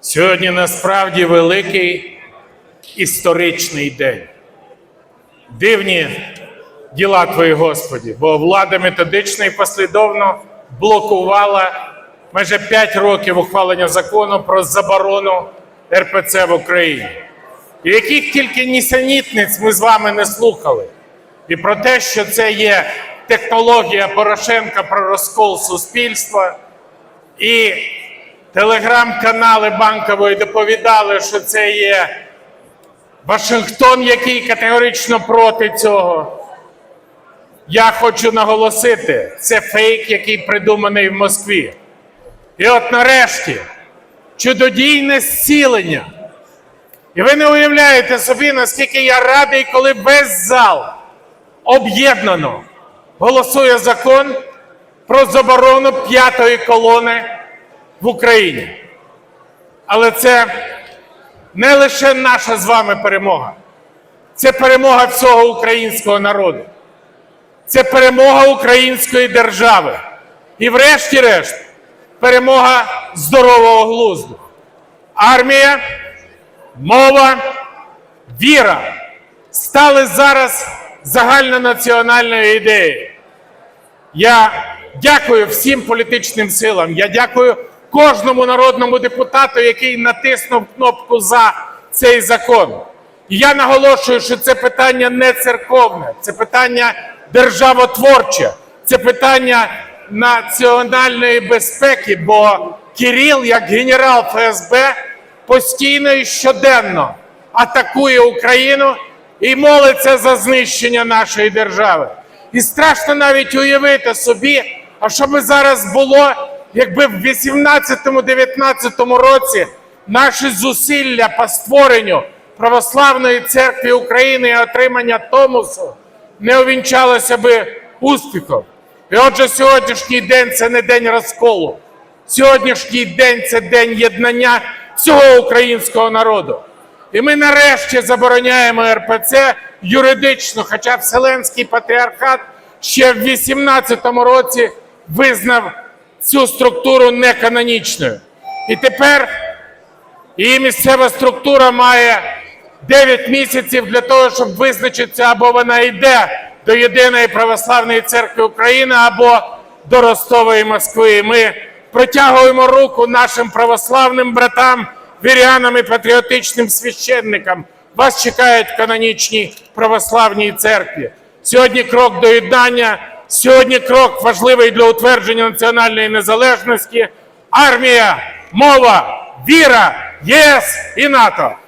Сьогодні насправді великий історичний день. Дивні діла Твої, Господі, бо влада методично і послідовно блокувала майже 5 років ухвалення закону про заборону РПЦ в Україні. І яких тільки нісенітниць ми з вами не слухали. І про те, що це є технологія Порошенка про розкол суспільства, і телеграм-канали банкової доповідали, що це є Вашингтон, який категорично проти цього. Я хочу наголосити, це фейк, який придуманий в Москві. І от нарешті чудодійне зцілення. І ви не уявляєте собі, наскільки я радий, коли весь зал об'єднано голосує закон про заборону п'ятої колони в Україні. Але це не лише наша з вами перемога, це перемога всього українського народу, це перемога української держави. І, врешті-решт, перемога здорового глузду. Армія, мова, віра стали зараз загальнонаціональною ідеєю. Я дякую всім політичним силам. Я дякую кожному народному депутату, який натиснув кнопку за цей закон. І я наголошую, що це питання не церковне, це питання державотворче, це питання національної безпеки. Бо Кирил, як генерал ФСБ, постійно і щоденно атакує Україну і молиться за знищення нашої держави. І страшно навіть уявити собі, а що би зараз було, якби в 18-19 році наші зусилля по створенню православної церкви України і отримання Томосу не увінчалося би успіхом. І отже, сьогоднішній день це не день розколу. Сьогоднішній день це день єднання всього українського народу. І ми нарешті забороняємо РПЦ юридично, хоча Вселенський патріархат ще в 18 році визнав цю структуру неканонічною. І тепер її місцева структура має 9 місяців для того, щоб визначитися, або вона йде до Єдиної православної церкви України, або до Ростової Москви. Ми протягуємо руку нашим православним братам, вірянам і патріотичним священникам. Вас чекають в канонічній православній церкві. Сьогодні крок до єднання, сьогодні крок важливий для утвердження національної незалежності. Армія, мова, віра, ЄС і НАТО.